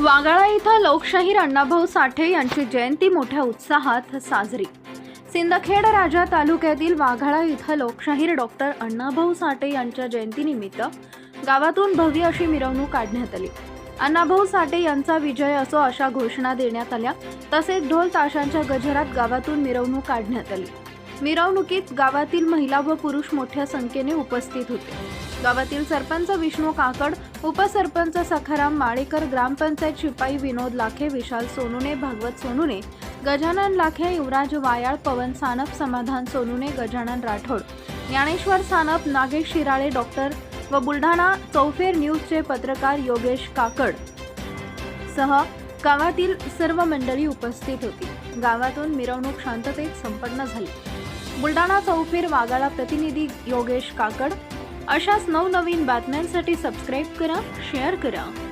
वागाळा इथं लोकशाहीर अण्णाभाऊ साठे यांची जयंती मोठ्या उत्साहात साजरी. सिंदखेड राजा तालुक्यातील वाघाळा इथं लोकशाहीर डॉक्टर अण्णाभाऊ साठे यांच्या जयंतीनिमित्त गावातून भव्य अशी मिरवणूक काढण्यात आली. अण्णाभाऊ साठे यांचा विजय असो अशा घोषणा देण्यात आल्या तसेच ढोल ताशांच्या गजरात गावातून मिरवणूक काढण्यात आली. मिरवणुकीत गावातील महिला व पुरुष मोठ्या संख्येने उपस्थित होते. गावातील सरपंच विष्णू काकड उपसरपंच सखाराम माळेकर ग्रामपंचायत शिपाई विनोद लाखे विशाल सोनुने भागवत सोनुने गजानन लाखे युवराज वायाळ पवन सानप समाधान सोनुने गजानन राठोड ज्ञानेश्वर सानप नागेश शिराळे डॉक्टर व बुलढाणा चौफेर न्यूजचे पत्रकार योगेश काकड सह गावातील सर्व मंडळी उपस्थित होती. गावातून मिरवणूक शांततेत संपन्न झाली. बुलढाणा चौफेर वागाळा प्रतिनिधी योगेश काकड. अशाच नवनवीन बातम्यांसाठी सबस्क्राईब करा शेअर करा.